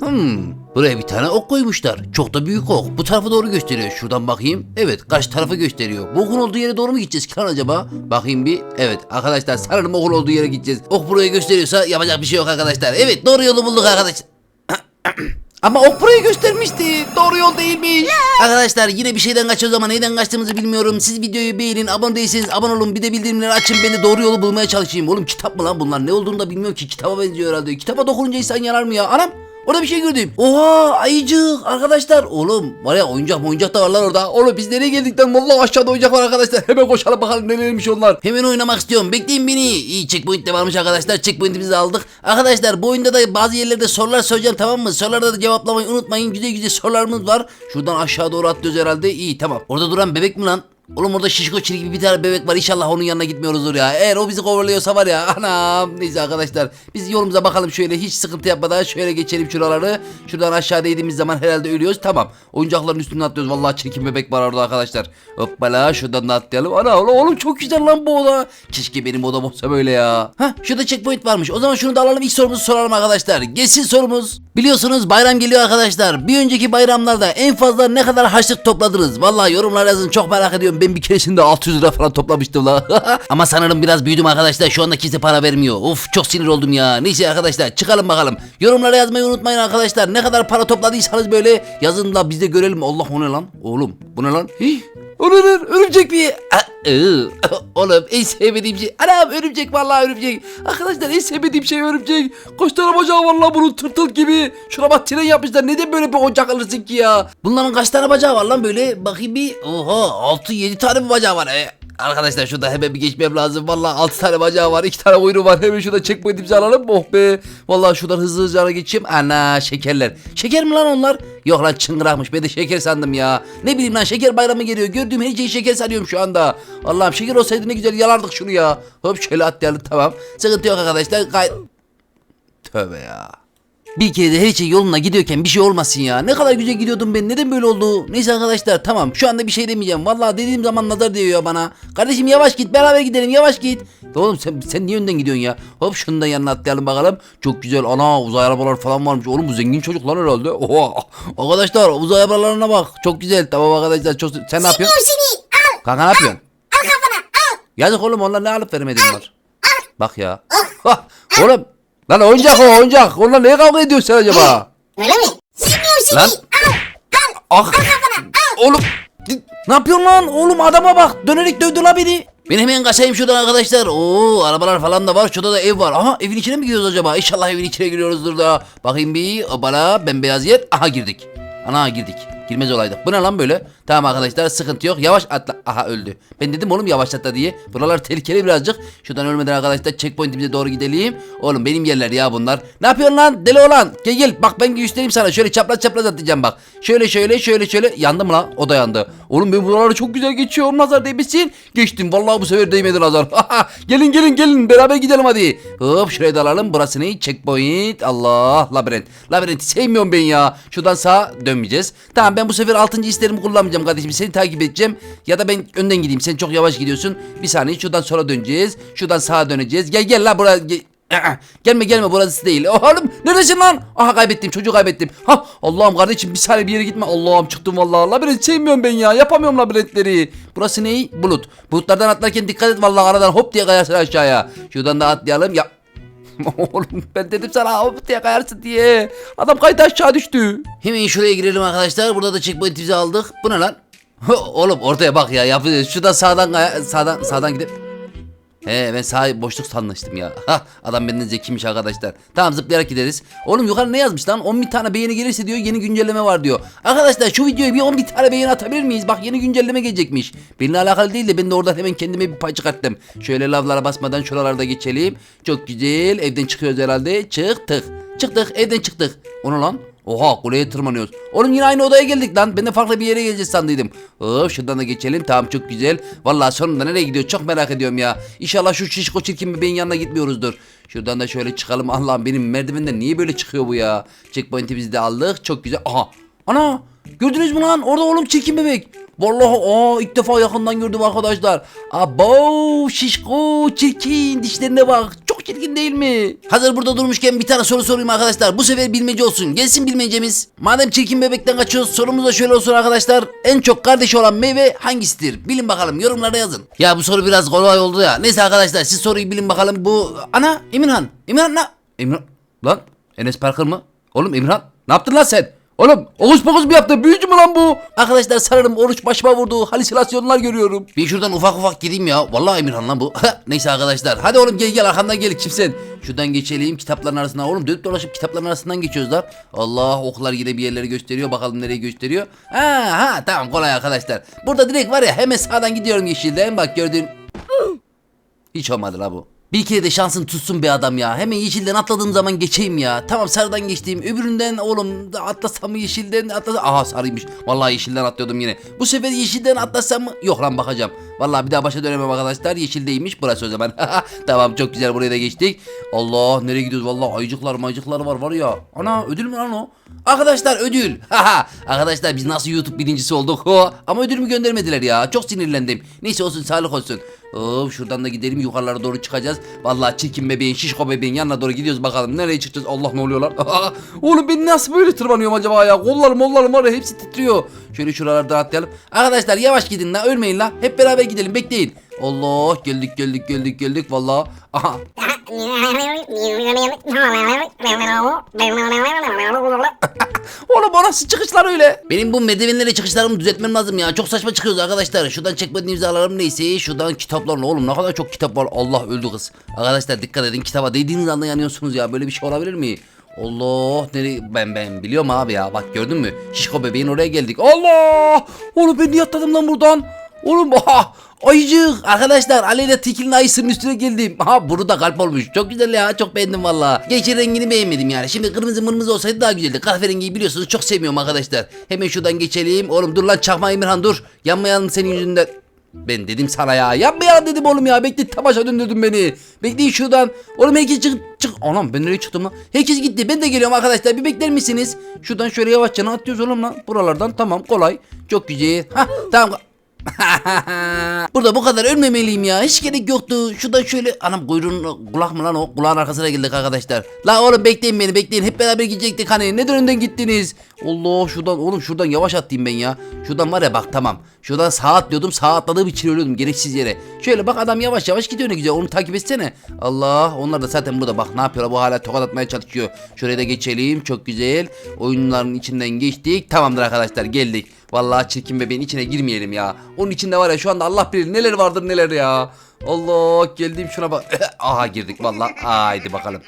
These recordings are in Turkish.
Hmm, buraya bir tane ok koymuşlar. Çok da büyük ok. Bu tarafa doğru gösteriyor. Şuradan bakayım. Evet, karşı tarafa gösteriyor. Bu okun olduğu yere doğru mu gideceğiz ki lan acaba? Bakayım bir. Evet, arkadaşlar sanırım okun olduğu yere gideceğiz. Ok buraya gösteriyorsa yapacak bir şey yok arkadaşlar. Evet, doğru yolu bulduk arkadaşlar. Ama ok burayı göstermişti. Doğru yol değilmiş. Arkadaşlar yine bir şeyden kaçıyoruz ama neyden kaçtığımızı bilmiyorum. Siz videoyu beğenin, abone değilseniz abone olun. Bir de bildirimleri açın. Ben de doğru yolu bulmaya çalışayım. Oğlum kitap mı lan bunlar? Ne olduğunu da bilmiyorum ki. Kitaba benziyor herhalde. Kitaba dokununca insan yanar mı ya? Anam Orada bir şey gördüm. Oha ayıcık arkadaşlar. Oğlum var ya oyuncak oyuncak da var lan orada. Oğlum biz nereye geldik lan? Vallahi aşağıda oyuncak var arkadaşlar. Hemen koşalım bakalım nelermiş onlar. Hemen oynamak istiyorum. Bekleyin beni. İyi checkpoint de varmış arkadaşlar. Checkpoint'imizi aldık. Arkadaşlar bu oyunda da bazı yerlerde sorular soracağım tamam mı? Sorularda da cevaplamayı unutmayın. Güzel güzel sorularımız var. Şuradan aşağı doğru atlıyoruz herhalde. İyi tamam. Orada duran bebek mi lan? Oğlum orada şişko çiri gibi bir tane bebek var. İnşallah onun yanına gitmiyoruzdur ya. Eğer o bizi kovalıyorsa var ya. Anam. Neyse arkadaşlar. Biz yolumuza bakalım şöyle. Hiç sıkıntı yapmadan şöyle geçelim şuraları. Şuradan aşağı değdiğimiz zaman herhalde ölüyoruz. Tamam. Oyuncakların üstünden atlıyoruz. Vallahi çirkin bebek var orada arkadaşlar. Hoppala şuradan da atlayalım. Ana oğlum, oğlum çok güzel lan bu oda. Keşke benim odam olsa böyle ya. Hah şurada checkpoint varmış. O zaman şunu da alalım. İlk sorumuzu soralım arkadaşlar. Gelsin sorumuz. Biliyorsunuz bayram geliyor arkadaşlar. Bir önceki bayramlarda en fazla ne kadar harçlık topladınız? Vallahi yorumlar yazın. Çok merak ediyorum. Ben bir keresinde 600 lira falan toplamıştım la. Ama sanırım biraz büyüdüm arkadaşlar. Şu anda kimse para vermiyor. Of çok sinir oldum ya. Neyse arkadaşlar çıkalım bakalım. Yorumlara yazmayı unutmayın arkadaşlar. Ne kadar para topladıysanız böyle yazın da biz de görelim. Allah o ne lan? Oğlum bu ne lan? Hih. O ne lan? Örümcek mi? Ah, ıı. Oğlum en sevmediğim şey. Anam örümcek vallahi örümcek. Arkadaşlar en sevmediğim şey örümcek. Kaç tane bacağı var lan bunun tırtıl gibi. Şuna bak tren yapmışlar. Neden böyle bir ocak alırsın ki ya? Bunların kaç tane bacağı var lan böyle? Bakayım bir. Oha 6-7 tane mi bacağı var? E, Arkadaşlar şurada hemen bir geçmem lazım. Vallahi 6 tane bacağı var, 2 tane kuyruğu var. Hemen şurada checkpoint'imizi alalım. Oh be. Vallahi şuradan hızlı hızlı ara geçeyim. Ana şekerler. Şeker mi lan onlar? Yok lan çıngırakmış. Ben de şeker sandım ya. Ne bileyim lan şeker bayramı geliyor. Gördüğüm her şeyi şeker sanıyorum şu anda. Allah'ım şeker olsaydı ne güzel yalardık şunu ya. Hop şöyle atlayalım tamam. Sıkıntı yok arkadaşlar. Gay Tövbe ya. Bir kere de her şey yoluna gidiyorken bir şey olmasın ya. Ne kadar güzel gidiyordum ben. Neden böyle oldu? Neyse arkadaşlar tamam. Şu anda bir şey demeyeceğim. Vallahi dediğim zaman nazar değiyor ya bana. Kardeşim yavaş git. Beraber gidelim. Yavaş git. Oğlum sen, sen niye önden gidiyorsun ya? Hop şunu da yanına atlayalım bakalım. Çok güzel. Ana uzay arabalar falan varmış. Oğlum bu zengin çocuklar herhalde. Oha. Arkadaşlar uzay arabalarına bak. Çok güzel. Tamam arkadaşlar. Çok... Sen ne yapıyorsun? seni. Al. Kanka ne yapıyorsun? Al kafana. Al. Yazık oğlum onlar ne alıp veremedin var. Bak ya. Hah, oğlum. Lan oyuncak o oyuncak. Onunla neye kavga ediyorsun sen acaba? Öyle mi? Sevmiyorum seni. Lan. Al. Al. Ah. Oğlum. Ne yapıyorsun lan? Oğlum adama bak. Dönerek dövdü la beni. Ben hemen kaçayım şuradan arkadaşlar. Oo arabalar falan da var. Şurada da ev var. Aha evin içine mi giriyoruz acaba? İnşallah evin içine giriyoruzdur da. Bakayım bir. Bana bembeyaz yer. Aha girdik. Ana girdik. Girmez olaydık. Bu ne lan böyle? Tamam arkadaşlar sıkıntı yok. Yavaş atla. Aha öldü. Ben dedim oğlum yavaş atla diye. Buralar tehlikeli birazcık. Şuradan ölmeden arkadaşlar checkpoint'imize doğru gidelim. Oğlum benim yerler ya bunlar. Ne yapıyorsun lan? Deli olan. Gel gel. Bak ben göstereyim sana. Şöyle çapraz çapraz atlayacağım bak. Şöyle şöyle şöyle şöyle. Yandı mı lan? O da yandı. Oğlum ben buraları çok güzel geçiyorum. Nazar değmesin. Geçtim. Vallahi bu sefer değmedi nazar. gelin gelin gelin. Beraber gidelim hadi. Hop şuraya da alalım. Burası ne? Checkpoint. Allah. Labirent. Labirent sevmiyorum ben ya. Şuradan sağa dönmeyeceğiz. Tamam ben bu sefer 6. hislerimi kullanmayacağım kardeşim. Seni takip edeceğim. Ya da ben önden gideyim. Sen çok yavaş gidiyorsun. Bir saniye şuradan sola döneceğiz. Şuradan sağa döneceğiz. Gel gel la buraya. Gelme gelme burası değil. Oğlum neredesin lan? Aha kaybettim çocuğu kaybettim. Ha Allah'ım kardeşim bir saniye bir yere gitme. Allah'ım çıktım vallahi. Labirent sevmiyorum ben ya. Yapamıyorum labirentleri. Burası ne? Bulut. Bulutlardan atlarken dikkat et vallahi aradan hop diye kayarsın aşağıya. Şuradan da atlayalım. Ya Oğlum ben dedim sana hop diye kayarsın diye. Adam kaydı aşağı düştü. Hemen şuraya girelim arkadaşlar. Burada da checkpoint'imizi aldık. Bu ne lan? Oğlum ortaya bak ya yapıyoruz. Şuradan sağdan sağdan sağdan gidip He ben sağ boşluk sanmıştım ya. Hah, adam benden zekiymiş arkadaşlar. Tamam zıplayarak gideriz. Oğlum yukarı ne yazmış lan? 10 bin tane beğeni gelirse diyor yeni güncelleme var diyor. Arkadaşlar şu videoya bir 10 bin tane beğeni atabilir miyiz? Bak yeni güncelleme gelecekmiş. Benimle alakalı değil de ben de oradan hemen kendime bir pay çıkarttım. Şöyle lavlara basmadan şuralarda geçelim. Çok güzel. Evden çıkıyoruz herhalde. Çıktık. Çıktık evden çıktık. Onu lan. Oha kuleye tırmanıyoruz. Oğlum yine aynı odaya geldik lan. Ben de farklı bir yere geleceğiz sandıydım. Hop şuradan da geçelim. Tamam çok güzel. Vallahi sonunda nereye gidiyor çok merak ediyorum ya. İnşallah şu şişko çirkin bebeğin yanına gitmiyoruzdur. Şuradan da şöyle çıkalım. Allah'ım benim merdivenden niye böyle çıkıyor bu ya? Checkpoint'i biz de aldık. Çok güzel. Aha. Ana. Gördünüz mü lan? Orada oğlum çirkin bebek. Vallahi aa ilk defa yakından gördüm arkadaşlar. Abo şişko çirkin dişlerine bak. Çok çirkin değil mi? Hazır burada durmuşken bir tane soru sorayım arkadaşlar. Bu sefer bilmece olsun. Gelsin bilmecemiz. Madem çirkin bebekten kaçıyoruz sorumuz da şöyle olsun arkadaşlar. En çok kardeşi olan meyve hangisidir? Bilin bakalım yorumlara yazın. Ya bu soru biraz kolay oldu ya. Neyse arkadaşlar siz soruyu bilin bakalım. Bu ana Emirhan. Emirhan ne? Emirhan lan Enes Parker mı? Oğlum Emirhan ne yaptın lan sen? Oğlum okus pokus mu yaptın? Büyücü mü lan bu? Arkadaşlar sanırım oruç başıma vurdu. Halüsinasyonlar görüyorum. Bir şuradan ufak ufak gideyim ya. Vallahi Emirhan lan bu. Neyse arkadaşlar. Hadi oğlum gel gel arkamdan gel kimsen. Şuradan geçelim kitapların arasından. Oğlum dönüp dolaşıp kitapların arasından geçiyoruz lan. Allah oklar yine bir yerleri gösteriyor. Bakalım nereye gösteriyor. Ha ha tamam kolay arkadaşlar. Burada direkt var ya hemen sağdan gidiyorum yeşilden. Bak gördün. Hiç olmadı la bu. Bir kere de şansın tutsun be adam ya. Hemen yeşilden atladığım zaman geçeyim ya. Tamam sarıdan geçtiğim. Öbüründen oğlum atlasam mı yeşilden atlasam. Aha sarıymış. Vallahi yeşilden atlıyordum yine. Bu sefer yeşilden atlasam mı? Yok lan bakacağım. Vallahi bir daha başa dönemem arkadaşlar. Yeşildeymiş burası o zaman. tamam çok güzel buraya da geçtik. Allah nereye gidiyoruz? Vallahi ayıcıklar mayıcıklar var var ya. Ana ödül mü lan o? Arkadaşlar ödül. Haha. Arkadaşlar biz nasıl YouTube birincisi olduk? Ho. Ama ödülümü göndermediler ya. Çok sinirlendim. Neyse olsun sağlık olsun. Hop şuradan da gidelim yukarılara doğru çıkacağız. Vallahi çirkin bebeğin şişko bebeğin yanına doğru gidiyoruz bakalım nereye çıkacağız. Allah ne oluyor lan? Oğlum ben nasıl böyle tırmanıyorum acaba ya? Kollarım mollarım var ya hepsi titriyor. Şöyle şuralardan atlayalım. Arkadaşlar yavaş gidin la ölmeyin la. Hep beraber gidelim bekleyin. Allah geldik geldik geldik geldik vallahi. Aha Oğlum o çıkışlar öyle? Benim bu merdivenlere çıkışlarımı düzeltmem lazım ya. Çok saçma çıkıyoruz arkadaşlar. Şuradan çekmediğim imzalarım neyse. Şuradan kitaplarla oğlum ne kadar çok kitap var. Allah öldü kız. Arkadaşlar dikkat edin kitaba değdiğiniz anda yanıyorsunuz ya. Böyle bir şey olabilir mi? Allah nereye ben ben biliyorum abi ya bak gördün mü şişko bebeğin oraya geldik Allah oğlum ben niye atladım lan buradan oğlum aha ayıcık arkadaşlar Aleyna Tilki'nin ayısının üstüne geldim aha bunu da kalp olmuş çok güzel ya çok beğendim valla geçen rengini beğenmedim yani şimdi kırmızı mırmızı olsaydı daha güzeldi kahverengiyi biliyorsunuz çok sevmiyorum arkadaşlar hemen şuradan geçelim oğlum dur lan çakma Emirhan dur yanmayalım senin yüzünden ben dedim sana ya. Yapmayalım dedim oğlum ya. Bekle tamaşa döndürdün beni. Bekleyin şuradan. Oğlum herkes çık çık. Anam ben nereye çıktım lan? Herkes gitti. Ben de geliyorum arkadaşlar. Bir bekler misiniz? Şuradan şöyle yavaşça atıyoruz oğlum lan. Buralardan tamam kolay. Çok güzel. Hah tamam. Burada bu kadar ölmemeliyim ya. Hiç gerek yoktu. Şuradan şöyle anam kuyruğun kulak mı lan o? Kulağın arkasına geldik arkadaşlar. La oğlum bekleyin beni bekleyin. Hep beraber gidecektik hani. Neden önden gittiniz? Allah şuradan oğlum şuradan yavaş atlayayım ben ya. Şuradan var ya bak tamam. Şuradan sağa atlıyordum. Sağa atladığım için ölüyordum gereksiz yere. Şöyle bak adam yavaş yavaş gidiyor ne güzel. Onu takip etsene. Allah onlar da zaten burada bak ne yapıyorlar. Bu hala tokat atmaya çalışıyor. Şuraya da geçelim. Çok güzel. Oyunların içinden geçtik. Tamamdır arkadaşlar geldik. Vallahi çirkin bebeğin içine girmeyelim ya. Onun içinde var ya şu anda Allah bilir neler vardır neler ya. Allah geldim şuna bak. Aha girdik vallahi. Haydi bakalım.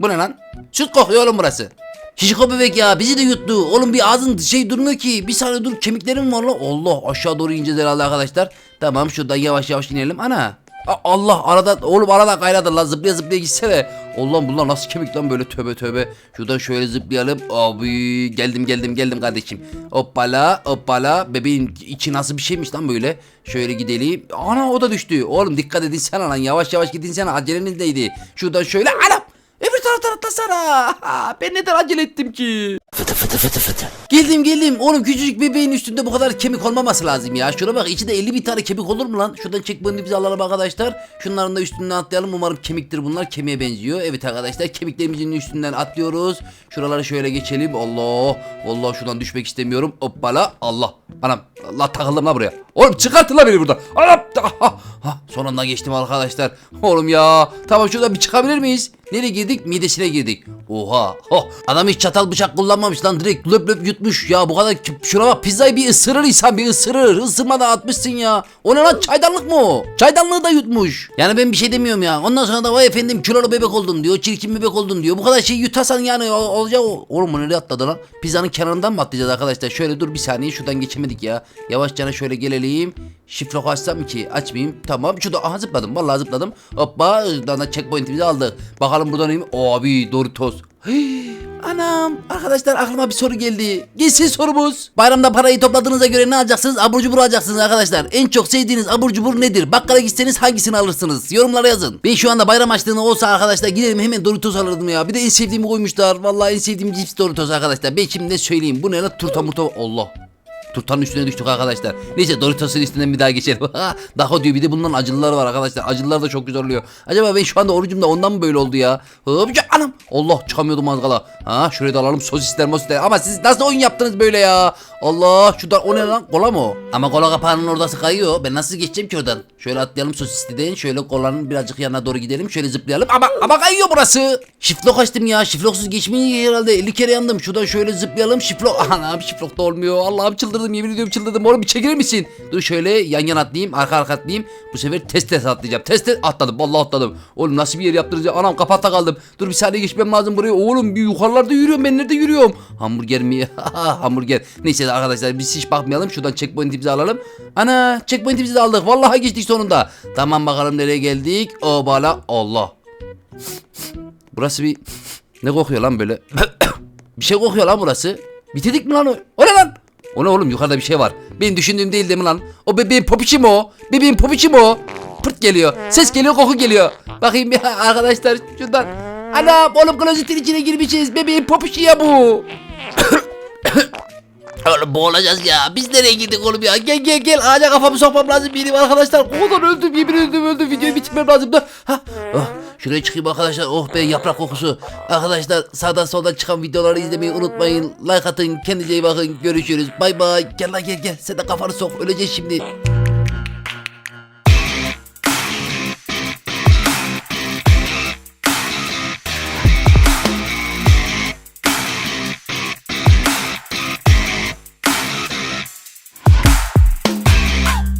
Bu ne lan? Süt kokuyor oğlum burası. Şişko bebek ya bizi de yuttu. Oğlum bir ağzın şey durmuyor ki. Bir saniye dur kemiklerim var lan. Allah aşağı doğru ineceğiz herhalde arkadaşlar. Tamam şuradan yavaş yavaş inelim. Ana. Allah arada oğlum arada kaynadı lan zıplaya zıplaya gitsene. Allah'ım bunlar nasıl kemik lan böyle töbe töbe. Şuradan şöyle zıplayalım. Abi geldim geldim geldim kardeşim. Hoppala hoppala. Bebeğin içi nasıl bir şeymiş lan böyle. Şöyle gidelim. Ana o da düştü. Oğlum dikkat edin sen lan yavaş yavaş gidin sen aceleniz neydi? Şuradan şöyle anam. Öbür taraftan atlasana. Ben neden acele ettim ki? Fıtı fıtı fıtı fıtı. Geldim geldim. Oğlum küçücük bebeğin üstünde bu kadar kemik olmaması lazım ya. Şuna bak içinde 50 bin tane kemik olur mu lan? Şuradan checkpoint'i bize alalım arkadaşlar. Şunların da üstünden atlayalım. Umarım kemiktir bunlar. Kemiğe benziyor. Evet arkadaşlar kemiklerimizin üstünden atlıyoruz. Şuraları şöyle geçelim. Allah. Allah şuradan düşmek istemiyorum. Hoppala. Allah. Anam. Allah takıldım la buraya. Oğlum çıkartın la beni buradan. Anam. Ha, ha, son anda geçtim arkadaşlar. Oğlum ya. Tamam şuradan bir çıkabilir miyiz? Nereye girdik? Midesine girdik. Oha. Oh. Adam hiç çatal bıçak kullanmamış lan. Direkt löp löp yutmuş ya. Bu kadar şuna bak pizzayı bir ısırır insan bir ısırır. Isırmadan atmışsın ya. O ne lan çaydanlık mı o? Çaydanlığı da yutmuş. Yani ben bir şey demiyorum ya. Ondan sonra da vay efendim kilolu bebek oldun diyor. Çirkin bebek oldun diyor. Bu kadar şey yutarsan yani olacak. Oğlum bu nereye atladı lan? Pizzanın kenarından mı atlayacağız arkadaşlar? Şöyle dur bir saniye şuradan geçemedik ya. Yavaşça şöyle gelelim. Şifre açsam ki açmayayım. Tamam şurada aha zıpladım. Vallahi zıpladım. Hoppa. Şuradan da checkpoint'imizi aldık. Bakalım buradan neyim? Abi Doritos. Hii, Anam arkadaşlar aklıma bir soru geldi. Gelsin sorumuz. Bayramda parayı topladığınıza göre ne alacaksınız? Abur cubur alacaksınız arkadaşlar. En çok sevdiğiniz abur cubur nedir? Bakkala gitseniz hangisini alırsınız? Yorumlara yazın. Ben şu anda bayram açlığına olsa arkadaşlar giderim hemen Doritos alırdım ya. Bir de en sevdiğimi koymuşlar. Vallahi en sevdiğim cips Doritos arkadaşlar. Ben şimdi de söyleyeyim. Bu ne lan turta murta. Allah. Turtanın üstüne düştük arkadaşlar. Neyse Doritos'un üstünden bir daha geçelim. Daha diyor bir de bunların acılıları var arkadaşlar. Acılılar da çok güzel oluyor. Acaba ben şu anda orucumda ondan mı böyle oldu ya? Hop ya anam. Allah çıkamıyordum az kala. Ha şuraya da alalım sosisler mosisler. Ama siz nasıl oyun yaptınız böyle ya? Allah şuradan o ne lan? Kola mı? Ama kola kapağının oradası kayıyor. Ben nasıl geçeceğim ki oradan? Şöyle atlayalım sosisliden. Şöyle kolanın birazcık yanına doğru gidelim. Şöyle zıplayalım. Ama ama kayıyor burası. Şiflok açtım ya. Şifloksuz geçmeyi herhalde 50 kere yandım. Şuradan şöyle zıplayalım. Şiflok. Anam şiflok da olmuyor. Allah'ım çıldırdım yemin ediyorum çıldırdım. Oğlum bir çekilir misin? Dur şöyle yan yana atlayayım. Arka arka atlayayım. Bu sefer test test atlayacağım. Test test atladım. Vallahi atladım. Oğlum nasıl bir yer yaptıracağım? Anam kapatta kaldım. Dur bir saniye geçmem lazım buraya. Oğlum bir yukarılarda yürüyorum. Ben nerede yürüyorum? Hamburger mi? Hamburger. Neyse arkadaşlar biz hiç bakmayalım. Şuradan checkpoint'imizi alalım. Ana checkpoint'imizi de aldık. Vallahi geçtik sonunda. Tamam bakalım nereye geldik. O bala Allah. Burası bir ne kokuyor lan böyle? bir şey kokuyor lan burası. Bitirdik mi lan o? Ne oğlum yukarıda bir şey var. Benim düşündüğüm değil değil mi lan? O bebeğin popişi mi o? Bebeğin popişi mi o? Pırt geliyor. Ses geliyor koku geliyor. Bakayım ya arkadaşlar şuradan. Anam oğlum klozetin içine girmişiz. Bebeğin popişi ya bu. Oğlum boğulacağız ya. Biz nereye gittik oğlum ya? Gel gel gel. Ağaca kafamı sokmam lazım benim arkadaşlar. O kadar öldüm yemin öldüm öldüm. Videoyu bitirmem lazım da. Ha. Oh. Şuraya çıkayım arkadaşlar. Oh be yaprak kokusu. Arkadaşlar sağdan soldan çıkan videoları izlemeyi unutmayın. Like atın. Kendinize iyi bakın. Görüşürüz. Bay bay. Gel lan gel gel. Sen de kafanı sok. Öleceksin şimdi.